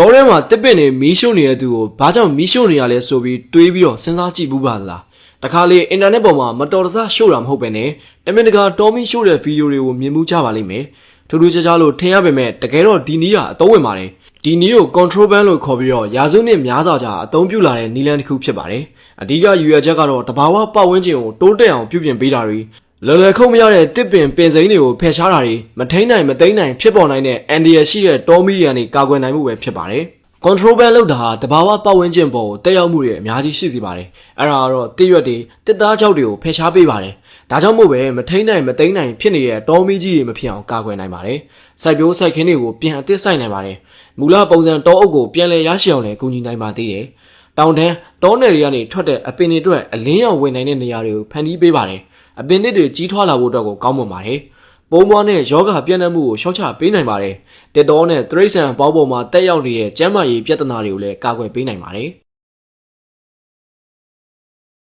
တောထဲမှာတစ်ပင်နေမီးရှို့နေတဲ့သူကိုဘာကြောင့်မီးရှို့နေရလဲဆိုပြီးတွေးပြီးတော့စဉ်းစားကြည့်ဘူးပါလားတခါလေအင်တာနက်ပေါ်မှာမတော်တဆရှို့တာမဟုတ်ပဲနဲ့တမင်တကာတော်မီရှို့တဲ့ဗီဒီယိုတွေကိုမြင်မှုကြပါလိမ့်မယ်ထူးထူးခြားခြားလို့ထင်ရပေမဲ့တကယ်တော့ဒီနီးကအသုံးဝင်ပါတယ်ဒီနီးကို control band လို့ခေါ်ပြီးတော့ရာစုနှစ်များစွာကြာအသုံးပြုလာတဲ့နီလန်တစ်ခုဖြစ်ပါတယ်အဓိကယူရချက်ကတော့တဘာဝပတ်ဝန်းကျင်ကိုတိုးတက်အောင်ပြုပြင်ပေးတာတွေ လွယ်လွယ်ခုံမရတဲ့တစ်ပင်ပင်စိမ်းတွေကိုဖယ်ရှားတာတွေမထိန်နိုင်မသိမ်းနိုင်ဖြစ်ပေါ်နိုင်တဲ့အန်ဒီရရှိတဲ့တောမီဒီယန်တွေကာကွယ်နိုင်မှုပဲဖြစ်ပါတယ် control band လောက်တာဟာတဘာဝပတ်ဝန်းကျင်ပေါ်ကိုတက်ရောက်မှုတွေအများကြီးရှိစေပါတယ်အဲ့ဒါကတော့တစ်ရွက်တွေတစ်သားကြောက်တွေကိုဖယ်ရှားပေးပါတယ်ဒါကြောင့်မို့ပဲမထိန်နိုင်မသိမ်းနိုင်ဖြစ်နေတဲ့တောမီကြီးတွေမဖြစ်အောင်ကာကွယ်နိုင်ပါတယ်စိုက်ပျိုးစိုက်ခင်းတွေကိုပြန်အသစ်စိုက်နိုင်ပါတယ်မူလပုံစံတောအုပ်ကိုပြန်လည်ရရှိအောင်လည်းကူညီနိုင်ပါသေးတယ်တောင်တန်းတောနယ်တွေကနေထွက်တဲ့အပင်တွေအတွက်အလင်းရောင်ဝင်နိုင်တဲ့နေရာတွေကိုဖန်တီးပေးပါတယ် အပင်သစ်တွေကြီးထွားလာဖို့အတွက်ကိုကောင်းမွန်ပါတယ်ပုံမွားနဲ့ယောဂပြန့်နှံ့မှုကိုရှော့ချပေးနိုင်ပါတယ်။တက်တော်နဲ့သရိတ်ဆန်ပေါင်းပေါ်မှာတက်ရောက်နေတဲ့ကျန်းမာရေးပြဿနာတွေကိုလည်းကာကွယ်ပေးနိုင်ပါတယ်။